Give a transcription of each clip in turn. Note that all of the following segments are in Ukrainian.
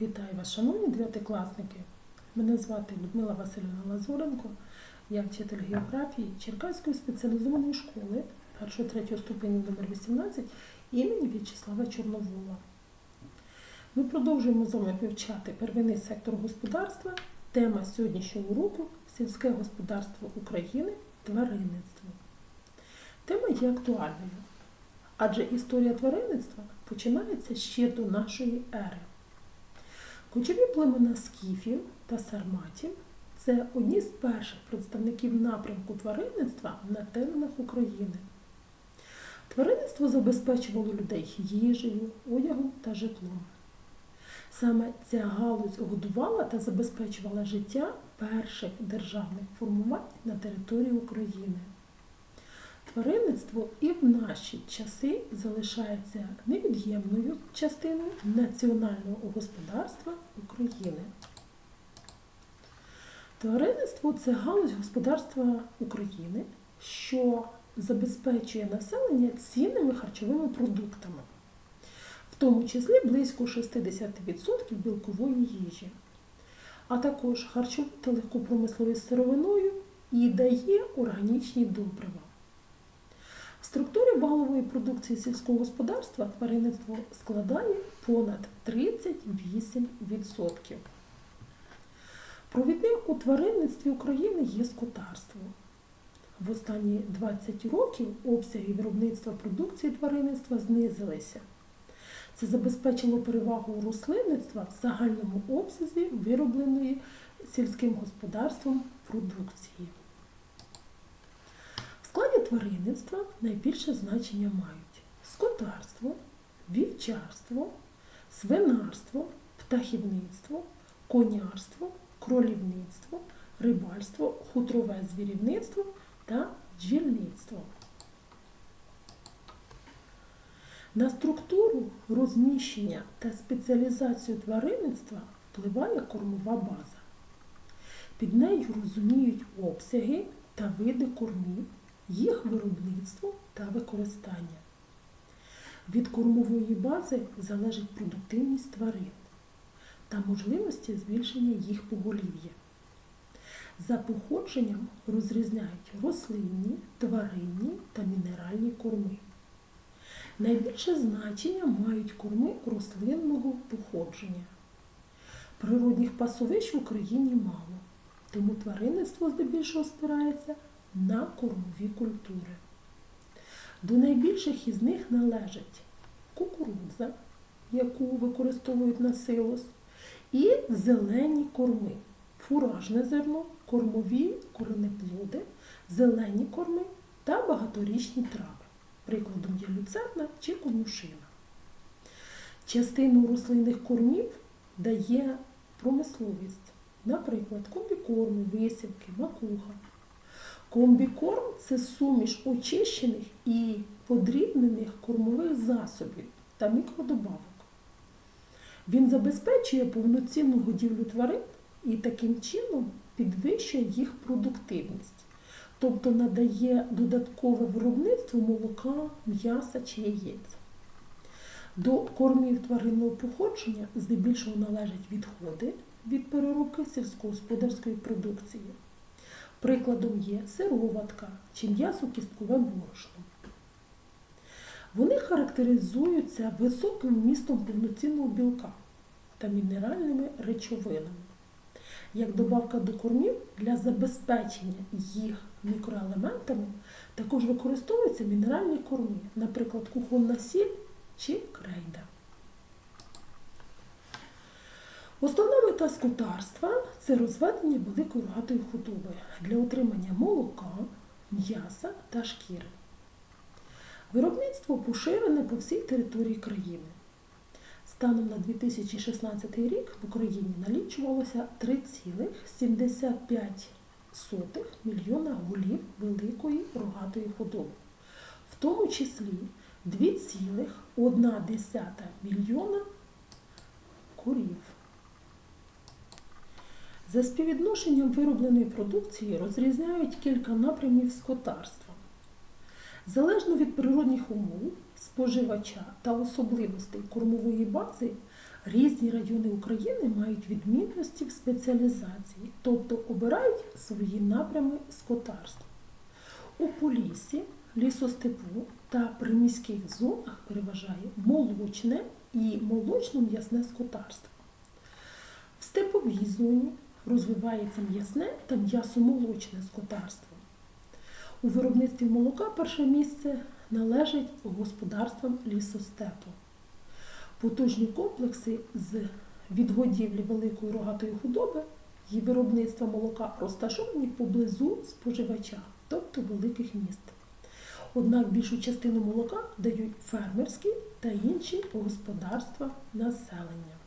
Вітаю вас, шановні дев'ятикласники. Мене звати Людмила Васильівна Лазуренко. Я вчитель географії Черкаської спеціалізованої школи 1-3 ступені номер 18 імені В'ячеслава Чорновола. Ми продовжуємо з вами вивчати первинний сектор господарства. Тема сьогоднішнього уроку сільське господарство України, тваринництво. Тема є актуальною, адже історія тваринництва починається ще до нашої ери. Кочові племена скіфів та сарматів це одні з перших представників напрямку тваринництва на теренах України. Тваринництво забезпечувало людей їжею, одягом та житлом. Саме ця галузь годувала та забезпечувала життя перших державних формувань на території України. Тваринництво і в наші часи залишається невід'ємною частиною національного господарства України. Тваринництво це галузь господарства України, що забезпечує населення цінними харчовими продуктами, в тому числі близько 60% білкової їжі, а також харчову та легку промисловість сировиною і дає органічні добрива. В структурі валової продукції сільського господарства тваринництво складає понад 38%. Провідним у тваринництві України є скотарство. В останні 20 років обсяги виробництва продукції тваринництва знизилися. Це забезпечило перевагу рослинництва в загальному обсязі виробленої сільським господарством продукції. Тваринництва найбільше значення мають скотарство, вівчарство, свинарство, птахівництво, конярство, кролівництво, рибальство, хутрове звірівництво та бджільництво. На структуру розміщення та спеціалізацію тваринництва впливає кормова база. Під нею розуміють обсяги та види кормів, їх виробництво та використання. Від кормової бази залежить продуктивність тварин та можливості збільшення їх поголів'я. За походженням розрізняють рослинні, тваринні та мінеральні корми. Найбільше значення мають корми рослинного походження. Природних пасовищ в Україні мало, тому тваринництво здебільшого спирається на кормові культури. До найбільших із них належать кукурудза, яку використовують на силос, і зелені корми, фуражне зерно, кормові коренеплоди, зелені корми та багаторічні трави. Прикладом є люцерна чи конюшина. Частину рослинних кормів дає промисловість, наприклад, комбікорми, висівки, макуха. Комбікорм це суміш очищених і подрібнених кормових засобів та мікродобавок. Він забезпечує повноцінну годівлю тварин і таким чином підвищує їх продуктивність, тобто надає додаткове виробництво молока, м'яса чи яєць. До кормів тваринного походження здебільшого належать відходи від переробки сільськогосподарської продукції. Прикладом є сироватка чи м'ясо-кісткове борошно. Вони характеризуються високим вмістом повноцінного білка та мінеральними речовинами. Як добавка до кормів для забезпечення їх мікроелементами також використовуються мінеральні корми, наприклад, кухонна сіль чи крейда. Основна мета скотарства це розведення великої рогатої худоби для отримання молока, м'яса та шкіри. Виробництво поширене по всій території країни. Станом на 2016 рік в Україні налічувалося 3,75 мільйона голів великої рогатої худоби, в тому числі 2,1 мільйона курів. За співвідношенням виробленої продукції розрізняють кілька напрямів скотарства. Залежно від природних умов, споживача та особливостей кормової бази Різні райони України мають відмінності в спеціалізації, тобто обирають свої напрями скотарства. У Поліссі, лісостепу та приміських зонах переважає молочне і молочно-м'ясне скотарство. В степовій зоні розвивається м'ясне та м'ясомолочне скотарство. У виробництві молока перше місце належить господарствам лісостепу. Потужні комплекси з відгодівлі великої рогатої худоби і виробництва молока розташовані поблизу споживача, тобто великих міст. Однак більшу частину молока дають фермерські та інші господарства населення.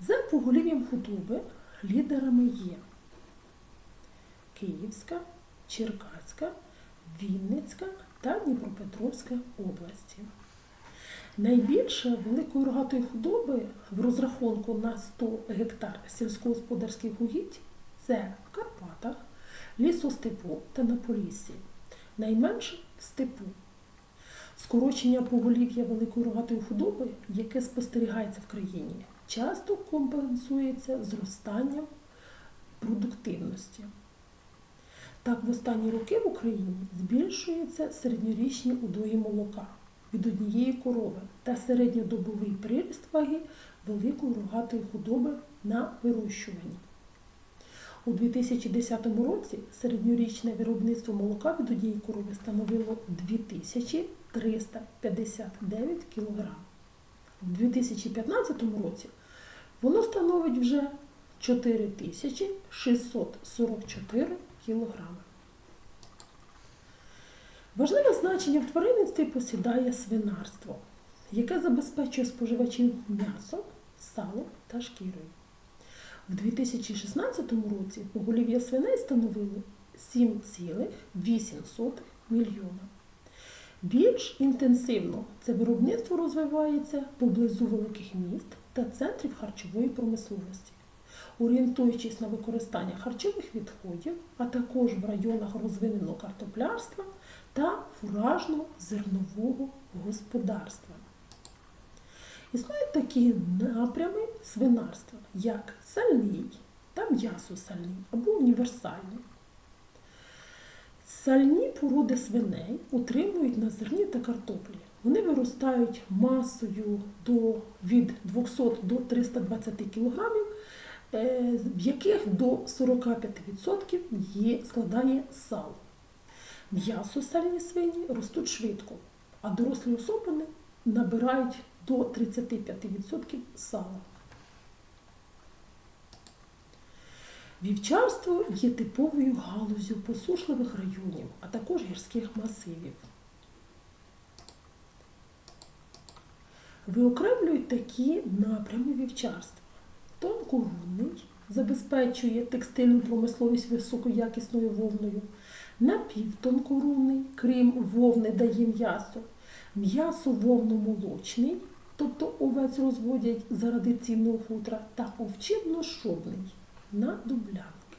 За поголів'ям худоби лідерами є Київська, Черкаська, Вінницька та Дніпропетровська області. Найбільше великої рогатої худоби в розрахунку на 100 гектар сільськогосподарських угідь це в Карпатах, лісостепу та на Поліссі. Найменше в степу. Скорочення поголів'я великої рогатої худоби, яке спостерігається в країні, часто компенсується зростанням продуктивності. Так, в останні роки в Україні збільшуються середньорічні удої молока від однієї корови та середньодобовий приріст ваги великої рогатої худоби на вирощуванні. У 2010 році середньорічне виробництво молока від однієї корови становило 2359 кг. У 2015 році воно становить вже 4644 кг. Важливе значення в тваринництві посідає свинарство, яке забезпечує споживачів м'ясом, салом та шкірою. В 2016 році поголів'я свиней становило 7,8 мільйона. Більш інтенсивно це виробництво розвивається поблизу великих міст та центрів харчової промисловості, орієнтуючись на використання харчових відходів, а також в районах розвиненого картоплярства та фуражно-зернового господарства. Існують такі напрями свинарства, як сальний та м'ясо-сальний або універсальний. Сальні породи свиней утримують на зерні та картоплі. Вони виростають масою до, від 200 до 320 кг, е, в яких до 45% є, складає сало. М'ясо сальні свині ростуть швидко, а дорослі особини набирають до 35% сала. Вівчарство є типовою галузю посушливих районів, а також гірських масивів. Виокремлюють такі напрями вівчарства. Тонкогунний забезпечує текстильну промисловість високоякісною вовною, напівтонкорунний, крім вовни дає м'ясо, м'ясо вовномолочний, тобто овець розводять заради цінного хутра, та овчинно-шобний на дублянки.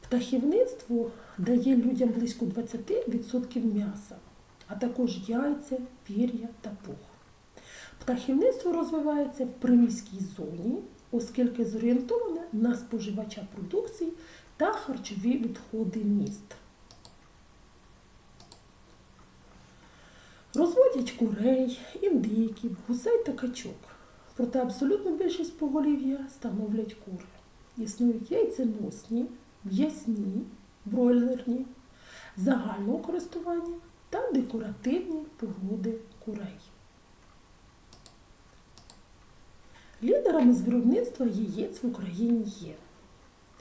Птахівництво дає людям близько 20% м'яса, а також яйця, пір'я та пух. Птахівництво розвивається в приміській зоні, оскільки зорієнтоване на споживача продукції та харчові відходи міст. Розводять курей, індиків, гусей та качок. Проте абсолютну більшість поголів'я становлять кури. Існують яйценосні, м'ясні, бройлерні, загального користування та декоративні породи курей. Лідерами з виробництва яєць в Україні є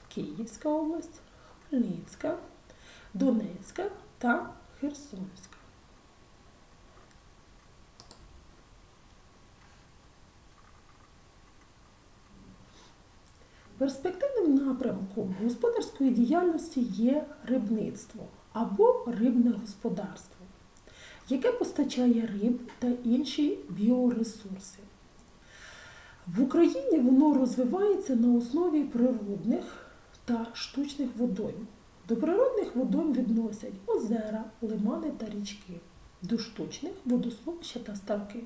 Київська область, Хмельницька, Донецька та Херсонська. Перспективним напрямком господарської діяльності є рибництво або рибне господарство, яке постачає риб та інші біоресурси. В Україні воно розвивається на основі природних та штучних водойм. До природних водойм відносять озера, лимани та річки. до штучних водосховища та ставки.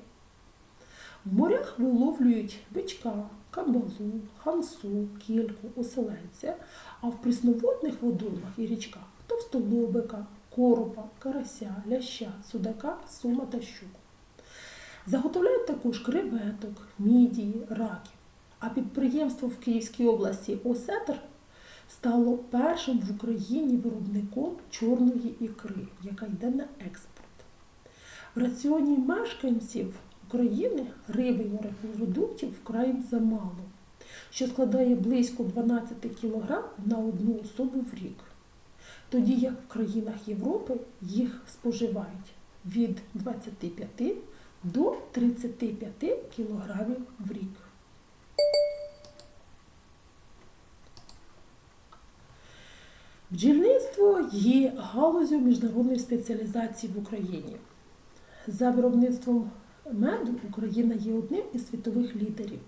В морях виловлюють бичка, камбалу, хансу, кільку, оселедця, а в прісноводних водоймах і річках товстолобика, коропа, карася, ляща, судака, сума та щуку. Заготовляють також креветок, мідії, раків. А підприємство в Київській області Осетр стало першим в Україні виробником чорної ікри, яка йде на експорт. В раціоні мешканців України риби і морепродуктів вкрай замало, що складає близько 12 кг на одну особу в рік. Тоді як в країнах Європи їх споживають від 25 до 35 кг в рік. Бджільництво є галузю міжнародної спеціалізації в Україні. За виробництвом меду Україна є одним із світових лідерів.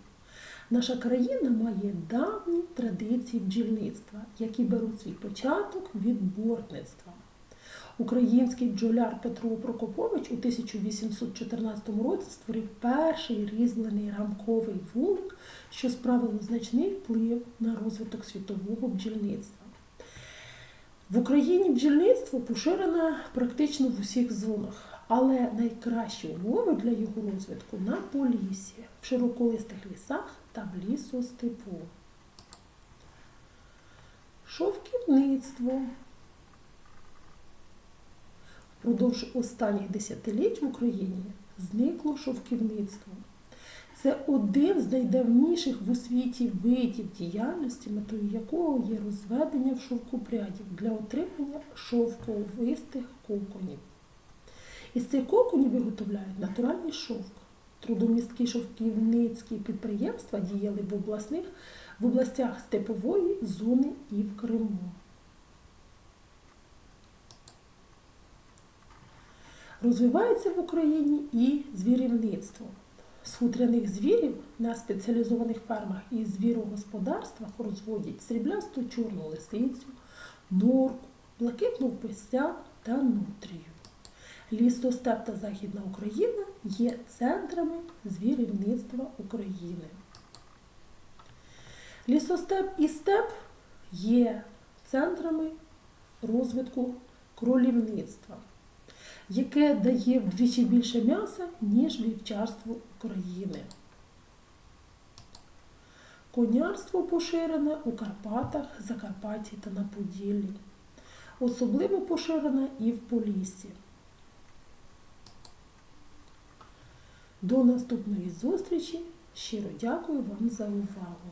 Наша країна має давні традиції бджільництва, які беруть свій початок від бортництва. Український бджоляр Петро Прокопович у 1814 році створив перший різьблений рамковий вулик, що справило значний вплив на розвиток світового бджільництва. В Україні бджільництво поширене практично в усіх зонах, але найкращі умови для його розвитку на полісі, в широколистих лісах та в лісостепу. Шовківництво. Впродовж останніх десятиліть в Україні зникло шовківництво. Це один з найдавніших в освіті видів діяльності, метою якого є розведення в шовкопрядів для отримання шовковистих коконів. Із цих коконів виготовляють натуральний шовк. Трудомісткі шовківницькі підприємства діяли в обласних, в областях степової зони і в Криму. Розвивається в Україні і звірівництво. З хутряних звірів на спеціалізованих фермах і звірогосподарствах розводять сріблясту чорну лисицю, норку, блакитну пися та нутрію. Лісостеп та Західна Україна є центрами звірівництва України. Лісостеп і степ є центрами розвитку кролівництва, яке дає вдвічі більше м'яса, ніж вівчарство України. Конярство поширене у Карпатах, Закарпатті та на Поділлі. Особливо поширене і в Поліссі. До наступної зустрічі. Щиро дякую вам за увагу.